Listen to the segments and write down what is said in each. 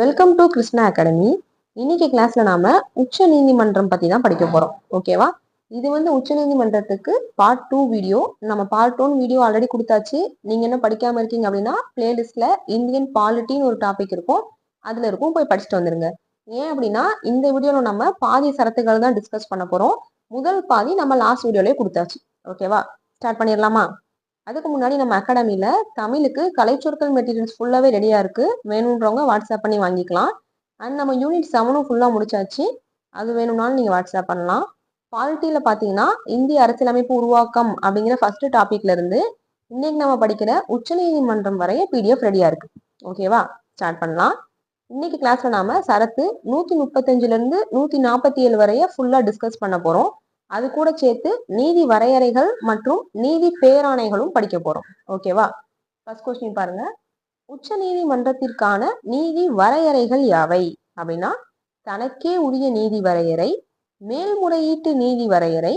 Welcome to Krishna academy இன்னைக்கு கிளாஸ்ல நாம உச்ச நீதிமன்றம் பத்தி தான் படிக்க போறோம். ஓகேவா இது வந்து உச்ச நீதிமன்றத்துக்கு பார்ட் டூ வீடியோ நம்ம பார்ட் ஒன் வீடியோ ஆல்ரெடி கொடுத்தாச்சு. நீங்க என்ன படிக்காம இருக்கீங்க அப்படின்னா பிளேலிஸ்ட்ல இந்தியன் பாலிட்டின்னு ஒரு டாபிக் இருக்கும். அதுல இருக்கும். போய் படிச்சுட்டு வந்துருங்க. ஏன் அப்படின்னா இந்த வீடியோல நம்ம பாதி சரத்துகள் தான் டிஸ்கஸ் பண்ண போறோம். முதல் பாதி நம்ம லாஸ்ட் வீடியோலயே கொடுத்தாச்சு. ஓகேவா ஸ்டார்ட் பண்ணிடலாமா? அதுக்கு முன்னாடி நம்ம அகாடமியில தமிழுக்கு கலைச்சொற்கள் மெட்டீரியல்ஸ் ஃபுல்லாவே ரெடியா இருக்கு. வேணுன்றவங்க வாட்ஸ்அப் பண்ணி வாங்கிக்கலாம். அண்ட் நம்ம யூனிட் செவனும் ஃபுல்லாக முடிச்சாச்சு. அது வேணும்னாலும் நீங்கள் வாட்ஸ்அப் பண்ணலாம். பாலிட்டியில் பார்த்தீங்கன்னா இந்திய அரசியலமைப்பு உருவாக்கம் அப்படிங்கிற ஃபர்ஸ்ட் டாபிக்ல இருந்து இன்னைக்கு நம்ம படிக்கிற உச்சநீதிமன்றம் வரைய பிடிஎஃப் ரெடியா இருக்கு. ஓகேவா ஸ்டார்ட் பண்ணலாம். இன்னைக்கு கிளாஸ்ல நாம சரத்து நூத்தி முப்பத்தஞ்சுல இருந்து நூத்தி நாற்பத்தி ஏழு வரைய ஃபுல்லா டிஸ்கஸ் பண்ண போறோம். அது கூட சேர்த்து நீதி வரையறைகள் மற்றும் நீதி பேராணைகளும் படிக்க போறோம். ஓகேவா ஃபர்ஸ்ட் கொஸ்டின் பாருங்க. உச்ச நீதிமன்றத்திற்கான நீதி வரையறைகள் யாவை? அப்படின்னா தனக்கே உரிய நீதி வரையறை மேல்முறையீட்டு நீதி வரையறை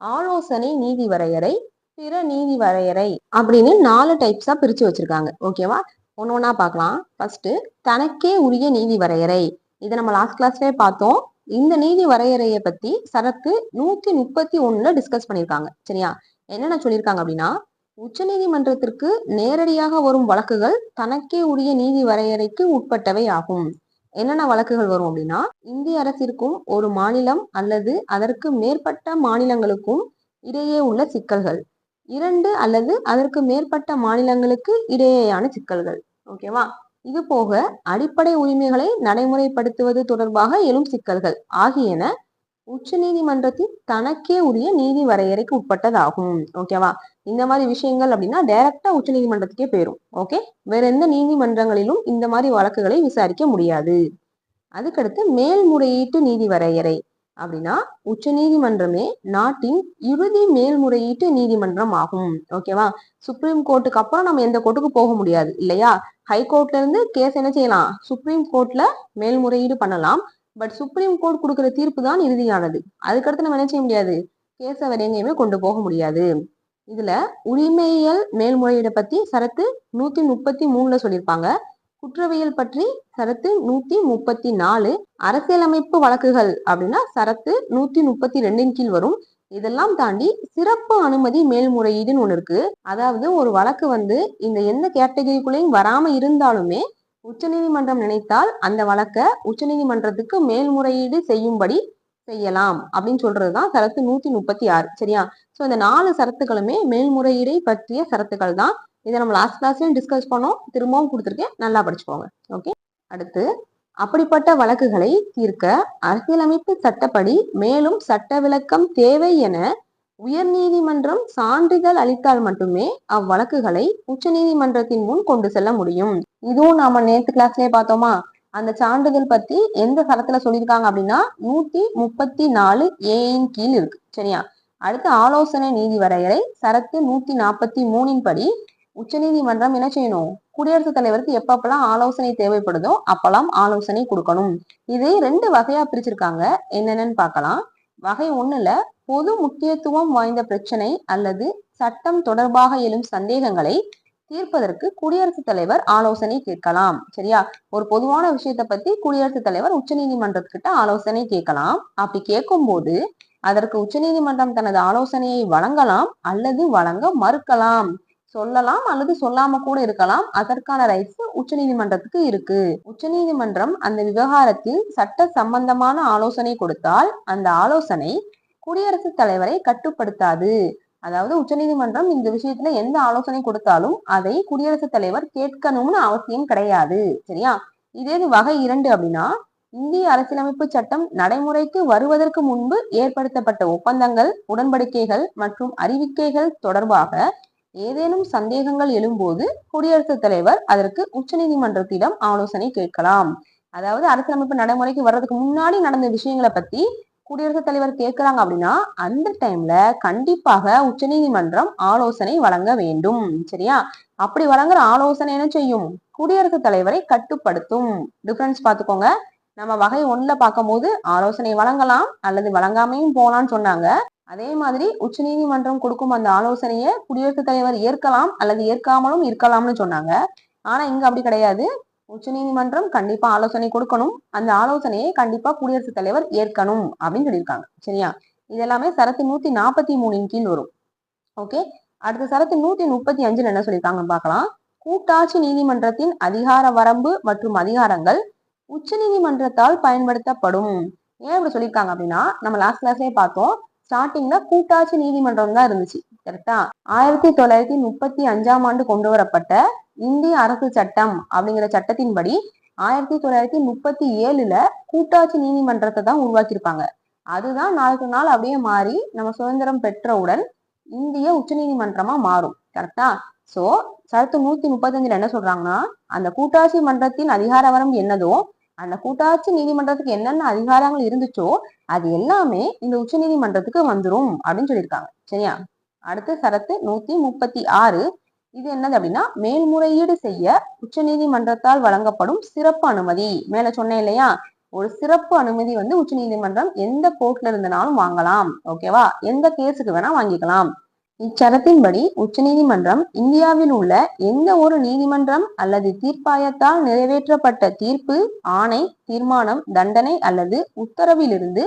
ஆலோசனை நீதி வரையறை பிற நீதி வரையறை அப்படின்னு நாலு டைப்ஸா பிரிச்சு வச்சிருக்காங்க. ஓகேவா ஒன்னொன்னா பார்க்கலாம். ஃபர்ஸ்ட் தனக்கே உரிய நீதி வரையறை. இதை நம்ம லாஸ்ட் கிளாஸ்லயே பார்த்தோம். இந்த நீதி வரையறையை பத்தி சரத்து நூத்தி முப்பத்தி ஒண்ணுல டிஸ்கஸ் பண்ணியிருக்காங்க. சரியா? என்னென்ன சொல்லியிருக்காங்க அப்படின்னா உச்சநீதிமன்றத்திற்கு நேரடியாக வரும் வழக்குகள் தனக்கே உரிய நீதி வரையறைக்கு உட்பட்டவை ஆகும். என்னென்ன வழக்குகள் வரும் அப்படின்னா இந்திய அரசிற்கும் ஒரு மாநிலம் அல்லது அதற்கு மேற்பட்ட மாநிலங்களுக்கும் இடையே உள்ள சிக்கல்கள். இரண்டு அல்லது அதற்கு மேற்பட்ட மாநிலங்களுக்கு இடையேயான சிக்கல்கள். ஓகேவா? இது போக அடிப்படை உரிமைகளை நடைமுறைப்படுத்துவது தொடர்பாக எழும் சிக்கல்கள் ஆகியன உச்ச நீதிமன்றத்தின் தனக்கே உரிய நீதி வரையறைக்கு உட்பட்டதாகும். ஓகேவா இந்த மாதிரி விஷயங்கள் அப்படின்னா டைரக்டா உச்ச நீதிமன்றத்துக்கே போயிடும் ஓகே வேற எந்த நீதிமன்றங்களிலும் இந்த மாதிரி வழக்குகளை விசாரிக்க முடியாது. அதுக்கடுத்து மேல்முறையீட்டு நீதி வரையறை. அப்படின்னா உச்ச நீதிமன்றமே நாட்டின் இறுதி மேல்முறையீட்டு நீதிமன்றம் ஆகும். ஓகேவா சுப்ரீம் கோர்ட்டுக்கு அப்புறம் நம்ம எந்த கோர்ட்டுக்கு போக முடியாது இல்லையா? ஹைகோர்ட்ல இருந்து கேஸ் என்ன செய்யலாம்? சுப்ரீம் கோர்ட்ல மேல்முறையீடு பண்ணலாம். பட் சுப்ரீம் கோர்ட் கொடுக்குற தீர்ப்பு தான் இறுதியானது. அதுக்கடுத்து நம்ம என்ன செய்ய முடியாது? கேஸை வேற எங்கேயுமே கொண்டு போக முடியாது. இதுல உரிமையியல் மேல்முறையீடை பத்தி சரத்து நூத்தி முப்பத்தி மூணுல சொல்லியிருப்பாங்க. குற்றவியல் பற்றி சரத்து நூத்தி முப்பத்தி நாலு அரசியலமைப்பு வழக்குகள் அப்படின்னா சரத்து நூத்தி முப்பத்தி ரெண்டின் கீழ் வரும். இதெல்லாம் தாண்டி சிறப்பு அனுமதி மேல்முறையீடுன்னு ஒன்று இருக்கு. அதாவது ஒரு வழக்கு வந்து இந்த எந்த கேட்டகரிக்குள்ளேயும் வராம இருந்தாலுமே உச்சநீதிமன்றம் நினைத்தால் அந்த வழக்க உச்சநீதிமன்றத்துக்கு மேல்முறையீடு செய்யும்படி செய்யலாம் அப்படின்னு சொல்றதுதான் சரத்து நூத்தி முப்பத்தி ஆறு சரியா? சோ இந்த நாலு சரத்துகளுமே மேல்முறையீடை பற்றிய சரத்துக்கள் தான் இதை நம்ம லாஸ்ட் கிளாஸ்லயும் டிஸ்கஸ் பண்ணோம். திரும்பவும் கொடுத்துருக்கேன். நல்லா படிச்சுக்கோங்க. ஓகே அடுத்து அப்படிப்பட்ட வழக்குகளை தீர்க்க அரசியலமைப்பு சட்டப்படி மேலும் சட்ட விளக்கம் தேவை என உயர் நீதிமன்றம் சான்றிதழ் அளித்தால் மட்டுமே அவ்வழக்குகளை உச்சநீதிமன்றத்தின் முன் கொண்டு செல்ல முடியும். இதுவும் நாம நேத்து கிளாஸ்லயே பார்த்தோமா? அந்த சான்றிதழ் பத்தி எந்த சரத்துல சொல்லியிருக்காங்க அப்படின்னா நூத்தி முப்பத்தி நாலு ஏயின் கீழ் இருக்கு. சரியா? அடுத்து ஆலோசனை நீதி வரையறை சரத்து நூத்தி நாற்பத்தி மூணின் படி உச்சநீதிமன்றம் என்ன செய்யணும்? குடியரசுத் தலைவருக்கு எப்பப்பெல்லாம் ஆலோசனை தேவைப்படுதோ அப்பெல்லாம் ஆலோசனை கொடுக்கணும். இது ரெண்டு வகையா பிரிச்சிருக்காங்க. என்னென்னு பார்க்கலாம். வகை ஒண்ணுல பொது முக்கியத்துவம் வாய்ந்த பிரச்சனை அல்லது சட்டம் தொடர்பாக எழும் சந்தேகங்களை தீர்ப்பதற்கு குடியரசுத் தலைவர் ஆலோசனை கேட்கலாம். சரியா? ஒரு பொதுவான விஷயத்த பத்தி குடியரசுத் தலைவர் உச்சநீதிமன்றத்துக்கிட்ட ஆலோசனை கேட்கலாம். அப்படி கேட்கும் போது அதற்கு உச்சநீதிமன்றம் தனது ஆலோசனையை வழங்கலாம் அல்லது வழங்க மறுக்கலாம். சொல்லலாம் அல்லது சொல்லாம கூட இருக்கலாம். அதற்கான ரைட்ஸ் உச்சநீதிமன்றத்துக்கு இருக்கு. உச்சநீதிமன்றம் அந்த விவகாரத்தில் சட்ட சம்பந்தமான ஆலோசனை கொடுத்தால் அந்த ஆலோசனை குடியரசுத் தலைவரை கட்டுப்படுத்தாது. அதாவது உச்சநீதிமன்றம் இந்த விஷயத்துல எந்த ஆலோசனை கொடுத்தாலும் அதை குடியரசுத் தலைவர் கேட்கணும்னு அவசியம் கிடையாது. சரியா? இதே இது வகை இரண்டு அப்படின்னா இந்திய அரசியலமைப்பு சட்டம் நடைமுறைக்கு வருவதற்கு முன்பு ஏற்படுத்தப்பட்ட ஒப்பந்தங்கள் உடன்படிக்கைகள் மற்றும் அறிவிக்கைகள் தொடர்பாக ஏதேனும் சந்தேகங்கள் எழும்போது குடியரசுத் தலைவர் அதற்கு உச்சநீதிமன்றத்திடம் ஆலோசனை கேட்கலாம். அதாவது அரசியலமைப்பு நடைமுறைக்கு வர்றதுக்கு முன்னாடி நடந்த விஷயங்களை பத்தி குடியரசுத் தலைவர் கேட்கிறாங்க அப்படின்னா அந்த டைம்ல கண்டிப்பாக உச்சநீதிமன்றம் ஆலோசனை வழங்க வேண்டும். சரியா? அப்படி வழங்குற ஆலோசனை என்ன செய்யும்? குடியரசுத் தலைவரை கட்டுப்படுத்தும். டிஃபரன்ஸ் பார்த்துக்கோங்க. நம்ம வகை ஒன்றில் பார்க்கும் போது ஆலோசனை வழங்கலாம் அல்லது வழங்காமையும் போகலாம்னு சொன்னாங்க. அதே மாதிரி உச்சநீதிமன்றம் கொடுக்கும் அந்த ஆலோசனையை குடியரசுத் தலைவர் ஏற்கலாம் அல்லது ஏற்காமலும் இருக்கலாம்னு சொன்னாங்க. ஆனா இங்க அப்படி கிடையாது. உச்சநீதிமன்றம் கண்டிப்பா ஆலோசனை கொடுக்கணும். அந்த ஆலோசனையை கண்டிப்பா குடியரசுத் தலைவர் ஏற்கணும் அப்படின்னு சொல்லியிருக்காங்க. சரியா? இது எல்லாமே சரத்து நூத்தி நாற்பத்தி மூணின் கீழ் வரும். ஓகே? அடுத்த சரத்து நூத்தி முப்பத்தி அஞ்சுல என்ன சொல்லியிருக்காங்கன்னு பார்க்கலாம். கூட்டாட்சி நீதிமன்றத்தின் அதிகார வரம்பு மற்றும் அதிகாரங்கள் உச்ச நீதிமன்றத்தால் பயன்படுத்தப்படும். ஏன் இப்படி சொல்லியிருக்காங்க அப்படின்னா நம்ம லாஸ்ட் கிளாஸ்லயே பார்த்தோம். ஸ்டார்டிங்ல கூட்டாட்சி நீதிமன்றம் தான் இருந்துச்சு. கரெக்டா ஆயிரத்தி தொள்ளாயிரத்தி முப்பத்தி அஞ்சாம் ஆண்டு கொண்டு வரப்பட்ட இந்திய அரசு சட்டம் அப்படிங்கிற சட்டத்தின்படி ஆயிரத்தி தொள்ளாயிரத்தி முப்பத்தி ஏழுல கூட்டாட்சி நீதிமன்றத்தை தான் உருவாக்கியிருப்பாங்க. அதுதான் நாளுக்கு நாள் அப்படியே மாறி நம்ம சுதந்திரம் பெற்றவுடன் இந்திய உச்ச நீதிமன்றமா மாறும். கரெக்டா சோ சரத்து நூத்தி முப்பத்தஞ்சுல என்ன சொல்றாங்கன்னா அந்த கூட்டாட்சி மன்றத்தின் அதிகார வரம்பு என்னதோ அந்த கூட்டாட்சி நீதிமன்றத்துக்கு என்னென்ன அதிகாரங்கள் இருந்துச்சோ அது எல்லாமே இந்த உச்ச நீதிமன்றத்துக்கு வந்துடும் அப்படின்னு சொல்லியிருக்காங்க. சரியா? அடுத்து சரத்து நூத்தி முப்பத்தி ஆறு. இது என்னது அப்படின்னா மேல்முறையீடு செய்ய உச்ச நீதிமன்றத்தால் வழங்கப்படும் சிறப்பு அனுமதி. மேல சொன்னேன் இல்லையா? ஒரு சிறப்பு அனுமதி வந்து உச்ச நீதிமன்றம் எந்த கோர்ட்ல இருந்தனாலும் வாங்கலாம். ஓகேவா எந்த கேஸுக்கு வேணா வாங்கிக்கலாம். இச்சரத்தின்படி உச்சநீதிமன்றம் இந்தியாவில் உள்ள எந்த ஒரு நீதிமன்றம் அல்லது தீர்ப்பாயத்தால் நிறைவேற்றப்பட்ட தீர்ப்பு ஆணை தீர்மானம் தண்டனை அல்லது உத்தரவிலிருந்து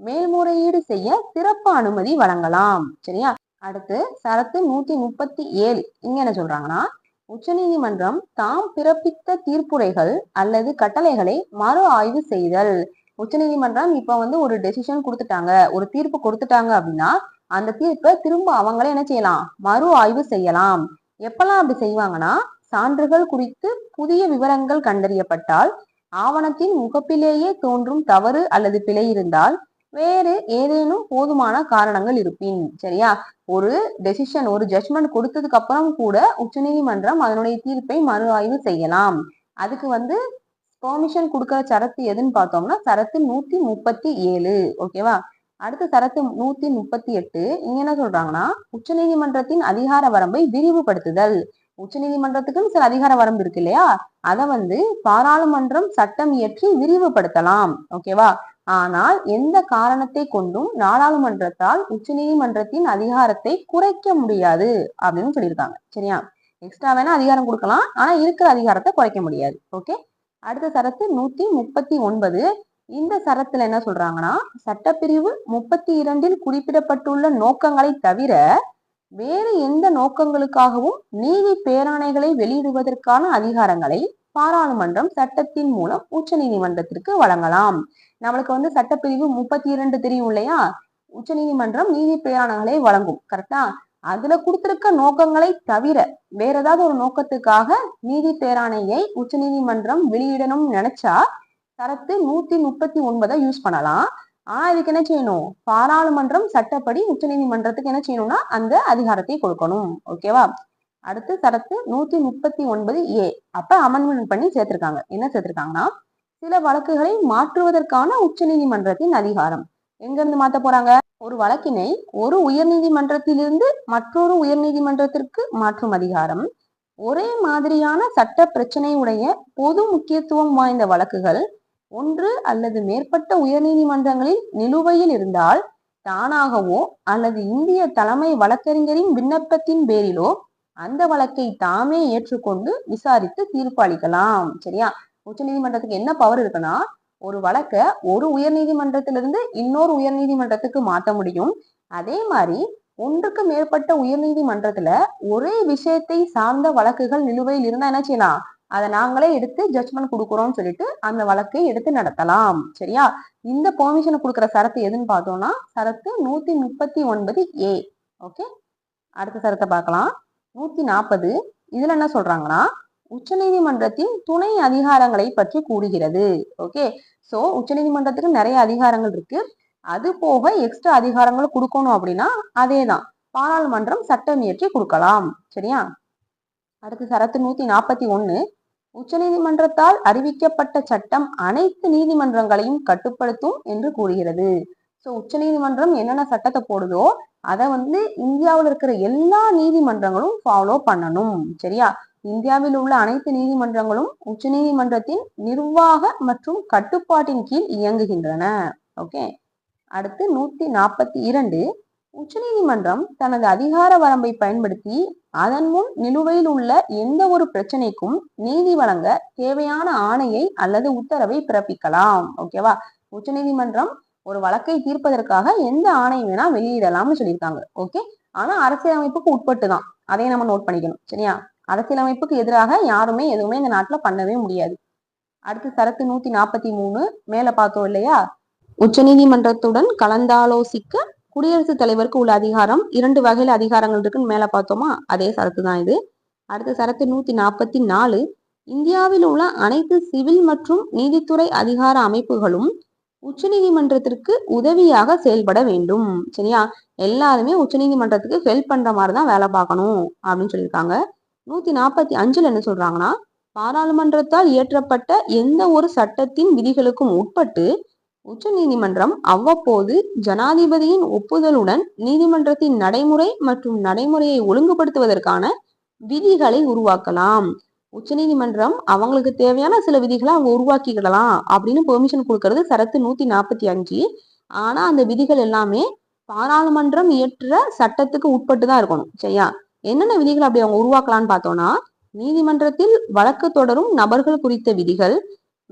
மேல்முறையீடு செய்ய சிறப்பு அனுமதி வழங்கலாம். சரியா? அடுத்து சரத்து நூத்தி முப்பத்தி ஏழு இங்க என்ன சொல்றாங்கன்னா உச்சநீதிமன்றம் தாம் பிறப்பித்த தீர்ப்புரைகள் அல்லது கட்டளைகளை மறு ஆய்வு செய்தல். உச்சநீதிமன்றம் இப்ப வந்து ஒரு டெசிஷன் கொடுத்துட்டாங்க ஒரு தீர்ப்பு கொடுத்துட்டாங்க அப்படின்னா அந்த தீர்ப்பை திரும்ப அவங்களே என்ன செய்யலாம்? மறு ஆய்வு செய்யலாம். எப்பெல்லாம் அப்படி செய்வாங்கன்னா சான்றுகள் குறித்து புதிய விவரங்கள் கண்டறியப்பட்டால் ஆவணத்தின் முகப்பிலேயே தோன்றும் தவறு அல்லது பிழை இருந்தால் வேறு ஏதேனும் போதுமான காரணங்கள் இருப்பின் சரியா? ஒரு டெசிஷன் ஒரு ஜட்மெண்ட் கொடுத்ததுக்கு அப்புறம் கூட உச்சநீதிமன்றம் அதனுடைய தீர்ப்பை மறு ஆய்வு செய்யலாம். அதுக்கு வந்து பெர்மிஷன் கொடுக்கற சரத்து எதுன்னு பார்த்தோம்னா சரத்து நூத்தி முப்பத்தி ஏழு ஓகேவா அடுத்த சரத்து நூத்தி முப்பத்தி எட்டு இங்க என்ன சொல்றாங்கன்னா உச்சநீதிமன்றத்தின் அதிகார வரம்பை விரிவுபடுத்துதல். உச்சநீதிமன்றத்துக்குன்னு சில அதிகார வரம்பு இருக்கு இல்லையா? அதை வந்து பாராளுமன்றம் சட்டம் இயற்றி விரிவுபடுத்தலாம். ஓகேவா ஆனால் எந்த காரணத்தை கொண்டும் நாடாளுமன்றத்தால் உச்சநீதிமன்றத்தின் அதிகாரத்தை குறைக்க முடியாது அப்படின்னு சொல்லியிருக்காங்க. சரியா? எக்ஸ்ட்ரா வேணா அதிகாரம் கொடுக்கலாம். ஆனா இருக்கிற அதிகாரத்தை குறைக்க முடியாது. ஓகே அடுத்த சரத்து நூத்தி முப்பத்தி ஒன்பது இந்த சரத்துல என்ன சொல்றாங்கன்னா சட்டப்பிரிவு முப்பத்தி இரண்டில் குறிப்பிடப்பட்டுள்ள நோக்கங்களை தவிர வேறு எந்த நோக்கங்களுக்காகவும் நீதி பேராணைகளை வெளியிடுவதற்கான அதிகாரங்களை பாராளுமன்றம் சட்டத்தின் மூலம் உச்ச நீதிமன்றத்திற்கு வழங்கலாம். நம்மளுக்கு வந்து சட்டப்பிரிவு முப்பத்தி இரண்டு தெரியும் இல்லையா? உச்ச நீதிமன்றம் நீதி பேராணைகளை வழங்கும். கரெக்டா? அதுல கொடுத்திருக்க நோக்கங்களை தவிர வேற ஏதாவது ஒரு நோக்கத்துக்காக நீதி பேராணையை உச்ச நீதிமன்றம் வெளியிடணும்னு நினைச்சா தரத்து நூத்தி முப்பத்தி ஒன்பதை யூஸ் பண்ணலாம். ஆனா இதுக்கு என்ன செய்யணும்? பாராளுமன்றம் சட்டப்படி உச்ச நீதிமன்றத்துக்கு என்ன செய்யணும்னா அந்த அதிகாரத்தை கொடுக்கணும். ஓகேவா அடுத்து சரத்து நூத்தி முப்பத்தி ஒன்பது ஏ அப்ப அமெண்ட்மெண்ட் பண்ணி சேர்த்திருக்காங்க. என்ன சேர்த்திருக்காங்கன்னா சில வழக்குகளை மாற்றுவதற்கான உச்ச நீதிமன்றத்தின் அதிகாரம். எங்க இருந்து மாத்த போறாங்க? ஒரு வழக்கினை ஒரு உயர் நீதிமன்றத்திலிருந்து மற்றொரு உயர் நீதிமன்றத்திற்கு மாற்றும் அதிகாரம். ஒரே மாதிரியான சட்ட பிரச்சனை உடைய பொது முக்கியத்துவம் வாய்ந்த வழக்குகள் ஒன்று அல்லது மேற்பட்ட உயர்நீதிமன்றங்களில் நிலுவையில் இருந்தால் தானாகவோ அல்லது இந்திய தலைமை வழக்கறிஞரின் விண்ணப்பத்தின் பேரிலோ அந்த வழக்கை தாமே ஏற்றுக்கொண்டு விசாரித்து தீர்ப்பு அளிக்கலாம். சரியா? உச்ச நீதிமன்றத்துக்கு என்ன பவர் இருக்குன்னா ஒரு வழக்க ஒரு உயர் நீதிமன்றத்திலிருந்து இன்னொரு உயர் நீதிமன்றத்துக்கு மாற்ற முடியும். அதே மாதிரி ஒன்றுக்கு மேற்பட்ட உயர் நீதிமன்றத்துல ஒரே விஷயத்தை சார்ந்த வழக்குகள் நிலுவையில் இருந்தா என்ன செய்யலாம்? அதை நாங்களே எடுத்து ஜட்மெண்ட் கொடுக்குறோம்னு சொல்லிட்டு அந்த வழக்கை எடுத்து நடத்தலாம். சரியா? இந்த பெர்மிஷன் கொடுக்குற சரத்து எதுன்னு பார்த்தோம்னா சரத்து நூத்தி முப்பத்தி ஒன்பது ஏ ஓகே அடுத்த சரத்தை பார்க்கலாம். நூத்தி நாற்பது. இதுல என்ன சொல்றாங்கன்னா உச்சநீதிமன்றத்தின் துணை அதிகாரங்களை பற்றி கூறுகிறது. ஓகே சோ உச்சநீதிமன்றத்துக்கு நிறைய அதிகாரங்கள் இருக்கு. அது போக எக்ஸ்ட்ரா அதிகாரங்கள் கொடுக்கணும் அப்படின்னா அதே தான் பாராளுமன்றம் சட்டம் இயற்றி கொடுக்கலாம். சரியா? அடுத்து சரத்து நூத்தி நாற்பத்தி ஒன்னு. உச்சநீதிமன்றத்தால் அறிவிக்கப்பட்ட சட்டம் அனைத்து நீதிமன்றங்களையும் கட்டுப்படுத்தும் என்று கூறுகிறது. ஸோ உச்சநீதிமன்றம் என்னென்ன சட்டத்தை போடுதோ அதை வந்து இந்தியாவில் இருக்கிற எல்லா நீதிமன்றங்களும் ஃபாலோ பண்ணணும். சரியா? இந்தியாவில் உள்ள அனைத்து நீதிமன்றங்களும் உச்சநீதிமன்றத்தின் நிர்வாக மற்றும் கட்டுப்பாட்டின் கீழ் இயங்குகின்றன. ஓகே அடுத்து நூத்தி நாற்பத்தி இரண்டு உச்சநீதிமன்றம் தனது அதிகார வரம்பை பயன்படுத்தி அதன் முன் நிலுவையில் உள்ள எந்த ஒரு பிரச்சனைக்கும் நீதி வழங்க தேவையான ஆணையை அல்லது உத்தரவை பிறப்பிக்கலாம். ஓகேவா உச்சநீதிமன்றம் ஒரு வழக்கை தீர்ப்பதற்காக எந்த ஆணை வேணா வெளியிடலாம்னு சொல்லியிருக்காங்க. ஓகே ஆனா அரசியலமைப்புக்கு உட்பட்டு தான் அதையும் நம்ம நோட் பண்ணிக்கணும். சரியா? அரசியலமைப்புக்கு எதிராக யாருமே எதுவுமே இந்த நாட்டுல பண்ணவே முடியாது. அடுத்து சரத்து நூத்தி நாற்பத்தி மூணு மேல பார்த்தோம் இல்லையா? உச்சநீதிமன்றத்துடன் கலந்தாலோசிக்க குடியரசுத் தலைவருக்கு உள்ள அதிகாரம் இரண்டு வகையில அதிகாரங்கள் இருக்குன்னு மேல பார்த்தோமா? அதே சரத்து தான் இது. அடுத்த சரத்து நூத்தி நாற்பத்தி நாலு. இந்தியாவில் உள்ள அனைத்து சிவில் மற்றும் நீதித்துறை அதிகார அமைப்புகளும் உச்சநீதிமன்றத்திற்கு உதவியாக செயல்பட வேண்டும். சரியா? எல்லாருமே உச்சநீதிமன்றத்துக்கு ஹெல்ப் பண்ற மாதிரி தான் வேலை பார்க்கணும் அப்படின்னு சொல்லியிருக்காங்க. நூத்தி நாற்பத்தி அஞ்சுல என்ன சொல்றாங்கன்னா பாராளுமன்றத்தால் இயற்றப்பட்ட எந்த ஒரு சட்டத்தின் விதிகளுக்கும் உட்பட்டு உச்ச நீதிமன்றம் அவ்வப்போது ஜனாதிபதியின் ஒப்புதலுடன் நீதிமன்றத்தின் நடைமுறை மற்றும் நடைமுறையை ஒழுங்குபடுத்துவதற்கான விதிகளை உருவாக்கலாம். உச்சநீதிமன்றம் அவங்களுக்கு தேவையான சில விதிகளை அவங்க உருவாக்கிக்கிடலாம் அப்படின்னு பெர்மிஷன் கொடுக்கறது சரத்து நூத்தி நாற்பத்தி அஞ்சு. ஆனா அந்த விதிகள் எல்லாமே பாராளுமன்றம் இயற்ற சட்டத்துக்கு உட்பட்டு தான் இருக்கணும். சரியா? என்னென்ன விதிகள் அப்படி அவங்க உருவாக்கலாம்னு பார்த்தோம்னா நீதிமன்றத்தில் வழக்கு தொடரும் நபர்கள் குறித்த விதிகள்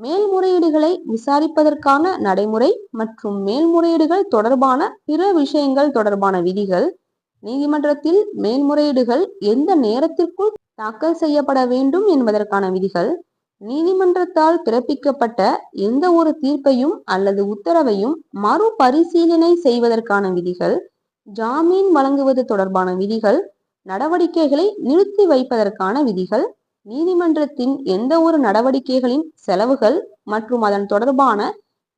மேல்முறையீடுகளை விசாரிப்பதற்கான நடைமுறை மற்றும் மேல்முறையீடுகள் தொடர்பான பிற விஷயங்கள் தொடர்பான விதிகள் நீதிமன்றத்தில் மேல்முறையீடுகள் எந்த நேரத்திற்குள் தாக்கல் செய்யப்பட வேண்டும் என்பதற்கான விதிகள் நீதிமன்றத்தால் பிறப்பிக்கப்பட்ட எந்த ஒரு தீர்ப்பையும் அல்லது உத்தரவையும் மறுபரிசீலனை செய்வதற்கான விதிகள் ஜாமீன் வழங்குவது தொடர்பான விதிகள் நடவடிக்கைகளை நிறுத்தி வைப்பதற்கான விதிகள் நீதிமன்றத்தின் எந்த ஒரு நடவடிக்கைகளின் செலவுகள் மற்றும் அதன் தொடர்பான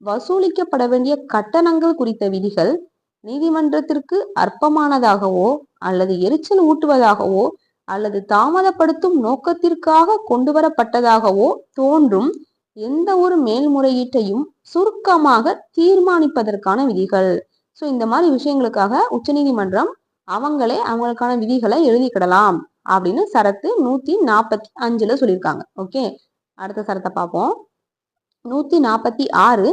வசூலிக்கப்பட வேண்டிய கட்டணங்கள் குறித்த விதிகள் நீதிமன்றத்திற்கு அற்பமானதாகவோ அல்லது எரிச்சல் ஊட்டுவதாகவோ அல்லது தாமதப்படுத்தும் நோக்கத்திற்காக கொண்டு வரப்பட்டதாகவோ தோன்றும் எந்த ஒரு மேல்முறையீட்டையும் சுருக்கமாக தீர்மானிப்பதற்கான விதிகள். ஸோ இந்த மாதிரி விஷயங்களுக்காக உச்சநீதிமன்றம் அவங்களே அவங்களுக்கான விதிகளை எழுதிக்கிடலாம். அப்படின்னு சரத்து நூத்தி நாற்பத்தி அஞ்சுல சொல்லியிருக்காங்க. ஓகே அடுத்த சரத்தை பார்ப்போம். நூத்தி நாற்பத்தி ஆறு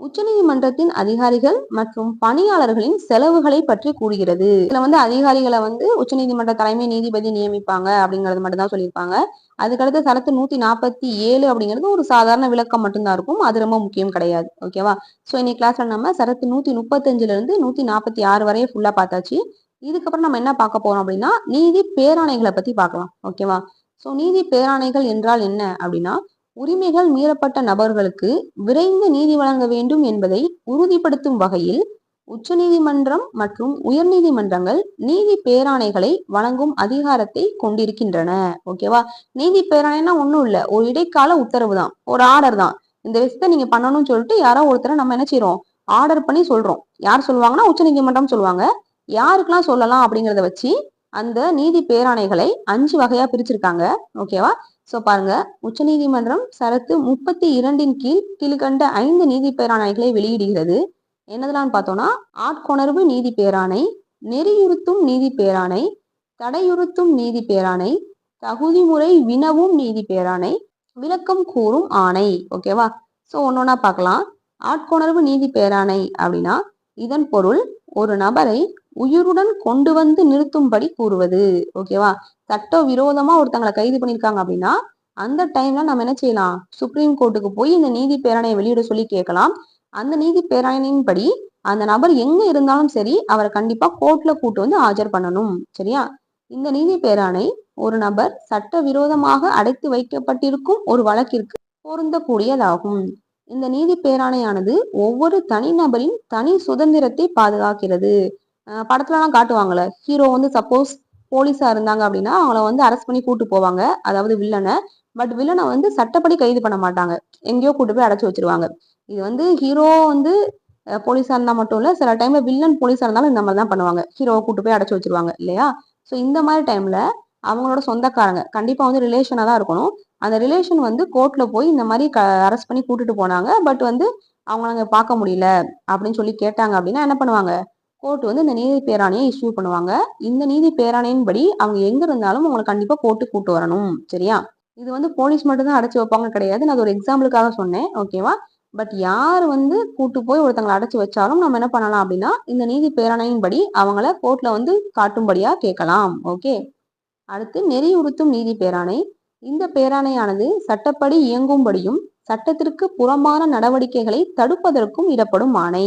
உச்சநீதிமன்றத்தின் அதிகாரிகள் மற்றும் பணியாளர்களின் செலவுகளை பற்றி கூறுகிறது. இதுல வந்து அதிகாரிகளை வந்து உச்சநீதிமன்ற தலைமை நீதிபதி நியமிப்பாங்க அப்படிங்கறது மட்டும்தான் சொல்லியிருப்பாங்க. அதுக்கடுத்து சரத்து நூத்தி நாற்பத்தி ஏழு அப்படிங்கிறது ஒரு சாதாரண விளக்கம் மட்டும்தான் இருக்கும். அது ரொம்ப முக்கியம் கிடையாது. ஓகேவா சோ இன்னைக்கு கிளாஸ்ல நம்ம சரத்து நூத்தி முப்பத்தஞ்சுல இருந்து நூத்தி நாற்பத்தி ஆறு வரையும் ஃபுல்லா பார்த்தாச்சு. இதுக்கப்புறம் நம்ம என்ன பார்க்க போறோம் அப்படின்னா நீதி பேராணைகளை பத்தி பார்க்கலாம். ஓகேவா ஸோ நீதி பேராணைகள் என்றால் என்ன அப்படின்னா உரிமைகள் மீறப்பட்ட நபர்களுக்கு விரைந்து நீதி வழங்க வேண்டும் என்பதை உறுதிப்படுத்தும் வகையில் உச்சநீதிமன்றம் மற்றும் உயர்நீதிமன்றங்கள் நீதி பேராணைகளை வழங்கும் அதிகாரத்தை கொண்டிருக்கின்றன. ஓகேவா நீதி பேராணைனா ஒன்றும் இல்லை. ஒரு இடைக்கால உத்தரவு தான். ஒரு ஆர்டர் தான். இந்த விஷயத்தை நீங்க பண்ணணும்னு சொல்லிட்டு யாரோ ஒருத்தரை நம்ம என்ன செய்யறோம் ஆர்டர் பண்ணி சொல்றோம். யார் சொல்லுவாங்கன்னா உச்சநீதிமன்றம் சொல்லுவாங்க. யாருக்கெல்லாம் சொல்லலாம் அப்படிங்கறத வச்சு அந்த நீதி பேராணைகளை அஞ்சு வகையா பிரிச்சிருக்காங்க. ஓகேவா சோ பாருங்க. உச்சநீதிமன்றம் சரத்து முப்பத்தி இரண்டின் கீழ் கீழ்கண்ட ஐந்து நீதி பேராணைகளை வெளியிடுகிறது. என்னதெல்லாம் பார்த்தோம்னா? ஆட்கொணர்வு நீதி பேராணை நெறியுறுத்தும் நீதி பேராணை தடையுறுத்தும் நீதி பேராணை தகுதிமுறை வினவும் நீதி பேராணை விளக்கம் கூறும் ஆணை. ஓகேவா சோ ஒன்னொன்னா பார்க்கலாம். ஆட்கொணர்வு நீதி பேராணை அப்படின்னா இதன் பொருள் ஒரு நபரை உயிருடன் கொண்டு வந்து நிறுத்தும்படி கூறுவது. ஓகேவா சட்ட விரோதமா ஒருத்தங்களை கைது பண்ணிருக்காங்க அப்படின்னா அந்த டைம்ல நம்ம என்ன செய்யலாம்? சுப்ரீம் கோர்ட்டுக்கு போய் இந்த நீதி பேரணையை வெளியிட சொல்லி கேட்கலாம். அந்த நீதி பேரணையின்படி அந்த நபர் எங்க இருந்தாலும் சரி அவரை கண்டிப்பா கோர்ட்ல கூட்டு வந்து ஆஜர் பண்ணணும். சரியா? இந்த நீதி பேராணை ஒரு நபர் சட்ட விரோதமாக அடைத்து வைக்கப்பட்டிருக்கும் ஒரு வழக்கிற்கு பொருந்தக்கூடியதாகும். இந்த நீதி பேராணையானது ஒவ்வொரு தனிநபரின் தனி சுதந்திரத்தை பாதுகாக்கிறது. படத்துலலாம் காட்டுவாங்கல்ல. ஹீரோ வந்து சப்போஸ் போலீஸா இருந்தாங்க அப்படின்னா அவங்கள வந்து அரெஸ்ட் பண்ணி கூட்டு போவாங்க. அதாவது வில்லனை பட் வில்லனை வந்து சட்டப்படி கைது பண்ண மாட்டாங்க. எங்கேயோ கூட்டு போய் அடைச்சி வச்சிருவாங்க. இது வந்து ஹீரோ வந்து போலீஸா இருந்தா மட்டும் இல்ல சில டைம்ல வில்லன் போலீஸா இருந்தாலும் இந்த மாதிரி தான் பண்ணுவாங்க. ஹீரோவை கூட்டு போய் அடைச்சி வச்சிருவாங்க இல்லையா? ஸோ இந்த மாதிரி டைம்ல அவங்களோட சொந்தக்காரங்க கண்டிப்பா வந்து ரிலேஷனா தான் இருக்கணும். அந்த ரிலேஷன் வந்து கோர்ட்ல போய் இந்த மாதிரி அரெஸ்ட் பண்ணி கூட்டிட்டு போனாங்க. பட் வந்து அவங்க நாங்க பார்க்க முடியல அப்படின்னு சொல்லி கேட்டாங்க அப்படின்னா என்ன பண்ணுவாங்க? கோர்ட் வந்து இந்த நீதி பேராணையை இஷ்யூ பண்ணுவாங்க. இந்த நீதி பேராணையின்படி அவங்க எங்க இருந்தாலும் அவங்களை கண்டிப்பா கோர்ட்டு கூட்டு வரணும். சரியா? இது வந்து போலீஸ் மட்டும்தான் அடைச்சி அடைச்சு வைப்பாங்க கிடையாது. நான் அது ஒரு எக்ஸாம்பிளுக்காக சொன்னேன். ஓகேவா பட் யார் வந்து கூட்டு போய் ஒருத்தங்களை அடைச்சு வச்சாலும் நம்ம என்ன பண்ணலாம் அப்படின்னா இந்த நீதி பேரணையின்படி அவங்கள கோர்ட்ல வந்து காட்டும்படியா கேட்கலாம். ஓகே அடுத்து நெறியுறுத்தும் நீதி பேராணை. இந்த பேராணையானது சட்டப்படி இயங்கும்படியும் சட்டத்திற்கு புறம்பான நடவடிக்கைகளை தடுப்பதற்கும் இடப்படும் ஆணை.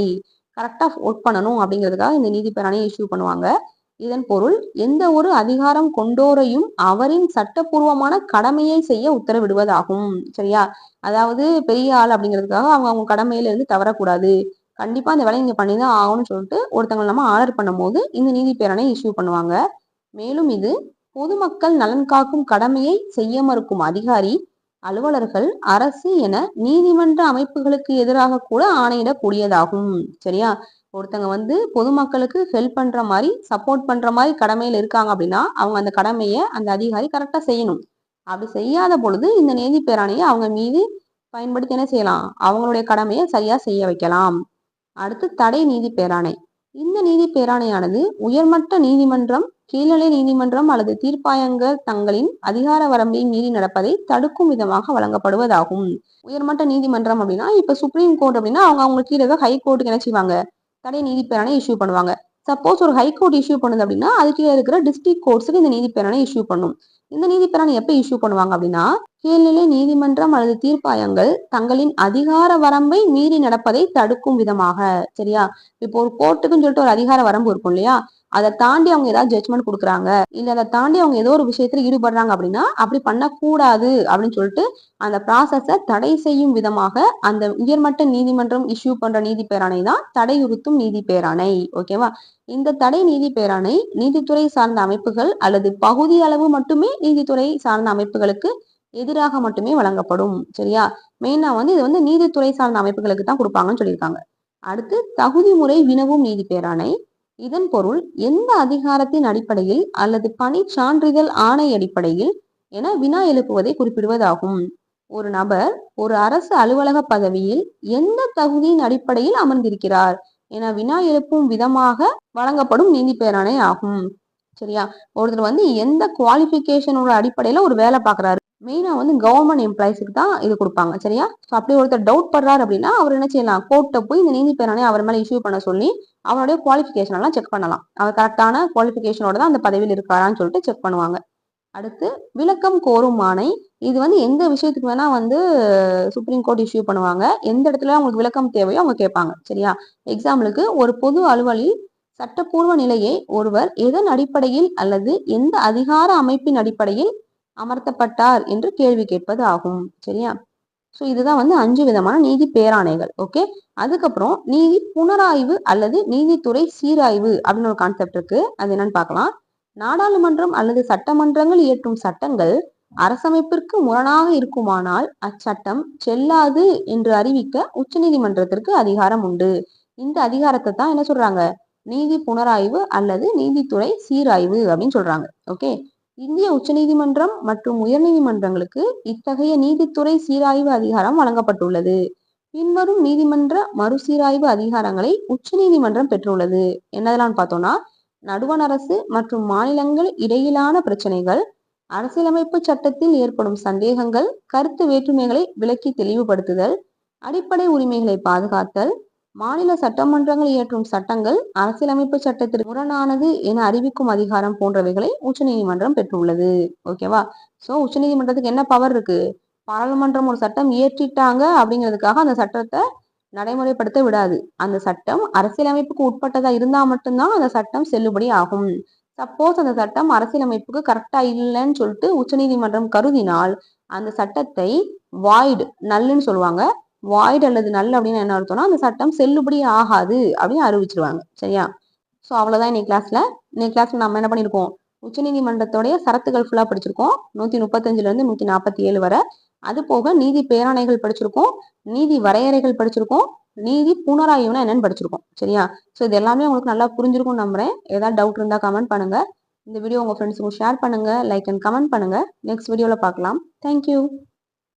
கரெக்டாக ஒர்க் பண்ணணும் அப்படிங்கிறதுக்காக இந்த நீதி பேராணையை இஷ்யூ பண்ணுவாங்க. இதன் பொருள் எந்த ஒரு அதிகாரம் கொண்டோரையும் அவரின் சட்டப்பூர்வமான கடமையை செய்ய உத்தரவிடுவதாகும். சரியா? அதாவது பெரிய ஆள் அப்படிங்கிறதுக்காக அவங்க அவங்க கடமையில இருந்து தவறக்கூடாது. கண்டிப்பா அந்த வேலையை இங்க பண்ணிதான் ஆகணும்னு சொல்லிட்டு ஒருத்தவங்க நம்ம ஆர்டர் பண்ணும்போது இந்த நீதி பேரணை இஷ்யூ பண்ணுவாங்க. மேலும் இது பொதுமக்கள் நலன் காக்கும் கடமையை செய்ய மறுக்கும் அதிகாரி அலுவலர்கள் அரசு என நீதிமன்ற அமைப்புகளுக்கு எதிராக கூட ஆணையிடக்கூடியதாகும். சரியா? ஒருத்தங்க வந்து பொதுமக்களுக்கு ஹெல்ப் பண்ற மாதிரி சப்போர்ட் பண்ற மாதிரி கடமையில இருக்காங்க அப்படின்னா அவங்க அந்த கடமையை அந்த அதிகாரி கரெக்டா செய்யணும். அப்படி செய்யாத பொழுது இந்த நீதி பேராணையை அவங்க மீது பயன்படுத்தி என்ன செய்யலாம்? அவங்களுடைய கடமையை சரியா செய்ய வைக்கலாம். அடுத்து தடை நீதி பேராணை. இந்த நீதி பேராணையானது உயர்மட்ட நீதிமன்றம் கீழ்நிலை நீதிமன்றம் அல்லது தீர்ப்பாயங்கள் தங்களின் அதிகார வரம்பை மீறி நடப்பதை தடுக்கும் விதமாக வழங்கப்படுவதாகும். உயர்மட்ட நீதிமன்றம் அப்படின்னா இப்ப சுப்ரீம் கோர்ட் அப்படின்னா அவங்க அவங்க கீழே ஹை கோர்ட்டுக்கு என்ன செய்வாங்க? தடை நீதிப்பேரணை இஷ்யூ பண்ணுவாங்க. சப்போஸ் ஒரு ஹை கோர்ட் இஷ்யூ பண்ணுது அப்படின்னா அது கீழே இருக்கிற டிஸ்ட்ரிக்ட் கோர்ட்ஸுக்கு இந்த நீதிப்பேரணை இஷ்யூ பண்ணும். இந்த நீதிப்பேரணை எப்ப இஷ்யூ பண்ணுவாங்க அப்படின்னா கீழ்நிலை நீதிமன்றம் அல்லது தீர்ப்பாயங்கள் தங்களின் அதிகார வரம்பை மீறி நடப்பதை தடுக்கும் விதமாக. சரியா? இப்போ ஒரு கோர்ட்டுக்குன்னு சொல்லிட்டு ஒரு அதிகார வரம்பு இருக்கும் இல்லையா? அதை தாண்டி அவங்க ஏதாவது ஜட்மெண்ட் கொடுக்குறாங்க. இல்ல அதை தாண்டி அவங்க ஏதோ ஒரு விஷயத்துல ஈடுபடுறாங்க அப்படின்னா அப்படி பண்ணக்கூடாது அப்படின்னு சொல்லிட்டு அந்த ப்ராசஸ தடை செய்யும் விதமாக அந்த உயர்மட்ட நீதிமன்றம் இஷ்யூ பண்ற நீதி பேராணை தான் தடையுறுத்தும் நீதி பேராணை. ஓகேவா இந்த தடை நீதி பேராணை நீதித்துறை சார்ந்த அமைப்புகள் அல்லது பகுதி அளவு மட்டுமே நீதித்துறை சார்ந்த அமைப்புகளுக்கு எதிராக மட்டுமே வழங்கப்படும். சரியா? மெயினா வந்து இது வந்து நீதித்துறை சார்ந்த அமைப்புகளுக்கு தான் கொடுப்பாங்கன்னு சொல்லியிருக்காங்க. அடுத்து தகுதி முறை வினவும் நீதி பேராணை. இதன் பொருள் எந்த அதிகாரத்தின் அடிப்படையில் அல்லது பணி சான்றிதழ் ஆணை அடிப்படையில் என வினா எழுப்புவதை குறிப்பிடுவதாகும். ஒரு நபர் ஒரு அரசு அலுவலக பதவியில் எந்த தகுதியின் அடிப்படையில் அமர்ந்திருக்கிறார் என வினா எழுப்பும் விதமாக வழங்கப்படும் நீதி பேராணை ஆகும். சரியா? ஒருத்தர் வந்து எந்த குவாலிபிகேஷனோட அடிப்படையில ஒரு வேலை பாக்குறாரு மெயினாக வந்து கவர்மெண்ட் எம்ப்ளாயிஸுக்கு தான் இது கொடுப்பாங்க சரியா? ஸோ அப்படி ஒருத்தர் டவுட் படுறாரு அப்படின்னா அவர் என்ன செய்யலாம்? கோர்ட்டை போய் இந்த நீதி பேரானே அவர் மேலே இஷ்யூ பண்ண சொல்லி அவருடைய குவாலிஃபிகேஷன் எல்லாம் செக் பண்ணலாம். அவர் கரெக்டான குவாலிஃபிகேஷனோட தான் அந்த பதவியில் இருக்காரான்னு சொல்லிட்டு செக் பண்ணுவாங்க. அடுத்து விளக்கம் கோரும் ஆணை. இது வந்து எந்த விஷயத்துக்கு வேணா வந்து சுப்ரீம் கோர்ட் இஷ்யூ பண்ணுவாங்க. எந்த இடத்துல அவங்களுக்கு விளக்கம் தேவையோ அவங்க கேட்பாங்க சரியா? எக்ஸாம்பிளுக்கு ஒரு பொது அலுவலில் சட்டப்பூர்வ நிலையை ஒருவர் எதன் அடிப்படையில் அல்லது எந்த அதிகார அமைப்பின் அடிப்படையில் அமர்த்தப்பட்டார் என்று கேள்வி கேட்பது ஆகும். சரியா? ஸோ இதுதான் வந்து அஞ்சு விதமான நீதி பேராணைகள். ஓகே அதுக்கப்புறம் நீதி புனராய்வு அல்லது நீதித்துறை சீராய்வு அப்படின்னு ஒரு கான்செப்ட் இருக்கு. அது என்னன்னு பார்க்கலாம். நாடாளுமன்றம் அல்லது சட்டமன்றங்கள் இயற்றும் சட்டங்கள் அரசமைப்பிற்கு முரணாக இருக்குமானால் அச்சட்டம் செல்லாது என்று அறிவிக்க உச்சநீதிமன்றத்திற்கு அதிகாரம் உண்டு. இந்த அதிகாரத்தை தான் என்ன சொல்றாங்க? நீதி புனராய்வு அல்லது நீதித்துறை சீராய்வு அப்படின்னு சொல்றாங்க. ஓகே இந்திய உச்சநீதிமன்றம் மற்றும் உயர்நீதிமன்றங்களுக்கு இத்தகைய நீதித்துறை சீராய்வு அதிகாரம் வழங்கப்பட்டுள்ளது. பின்வரும் நீதிமன்ற மறுசீராய்வு அதிகாரங்களை உச்சநீதிமன்றம் பெற்றுள்ளது. என்னதெல்லாம் பார்த்தோம்னா நடுவண் அரசு மற்றும் மாநிலங்கள் இடையிலான பிரச்சனைகள் அரசியலமைப்பு சட்டத்தில் ஏற்படும் சந்தேகங்கள் கருத்து வேற்றுமைகளை விலக்கி தெளிவுபடுத்துதல் அடிப்படை உரிமைகளை பாதுகாத்தல் மாநில சட்டமன்றங்கள் இயற்றும் சட்டங்கள் அரசியலமைப்பு சட்டத்திற்கு முரணானது என அறிவிக்கும் அதிகாரம் போன்றவைகளை உச்சநீதிமன்றம் பெற்றுள்ளது. ஓகேவா சோ உச்சநீதிமன்றத்துக்கு என்ன பவர் இருக்கு? பாராளுமன்றம் ஒரு சட்டம் இயற்றிட்டாங்க அப்படிங்கிறதுக்காக அந்த சட்டத்தை நடைமுறைப்படுத்த விடாது. அந்த சட்டம் அரசியலமைப்புக்கு உட்பட்டதா இருந்தா மட்டும்தான் அந்த சட்டம் செல்லுபடி ஆகும். சப்போஸ் அந்த சட்டம் அரசியலமைப்புக்கு கரெக்டா இல்லைன்னு சொல்லிட்டு உச்சநீதிமன்றம் கருதினால் அந்த சட்டத்தை வாய்டு நல்லுன்னு சொல்லுவாங்க. வாய்டு அல்லது நல் அப்படின்னு என்ன அர்த்தம்னா அந்த சட்டம் செல்லுபடி ஆகாது அப்படின்னு அறிவிச்சிருவாங்க. சரியா? ஸோ அவ்வளோதான் இன்னைக்கு கிளாஸ்ல இன்னைக்கு கிளாஸ்ல நம்ம என்ன பண்ணியிருக்கோம் உச்சநீதிமன்றத்தோடைய சரத்துகள் ஃபுல்லாக படிச்சிருக்கோம். நூத்தி முப்பத்தஞ்சுல இருந்து நூத்தி நாற்பத்தி ஏழு வரை. அது போக நீதி பேராணைகள் படிச்சிருக்கோம். நீதி வரையறைகள் படிச்சிருக்கோம். நீதி புனராய்வுனா என்னன்னு படிச்சிருக்கோம். சரியா? ஸோ இது எல்லாமே உங்களுக்கு நல்லா புரிஞ்சிருக்கும் நம்புறேன். ஏதாவது டவுட் இருந்தா கமெண்ட் பண்ணுங்க. இந்த வீடியோ உங்க ஃப்ரெண்ட்ஸுக்கும் ஷேர் பண்ணுங்க. லைக் அண்ட் கமெண்ட் பண்ணுங்க. நெக்ஸ்ட் வீடியோல பார்க்கலாம். Thank you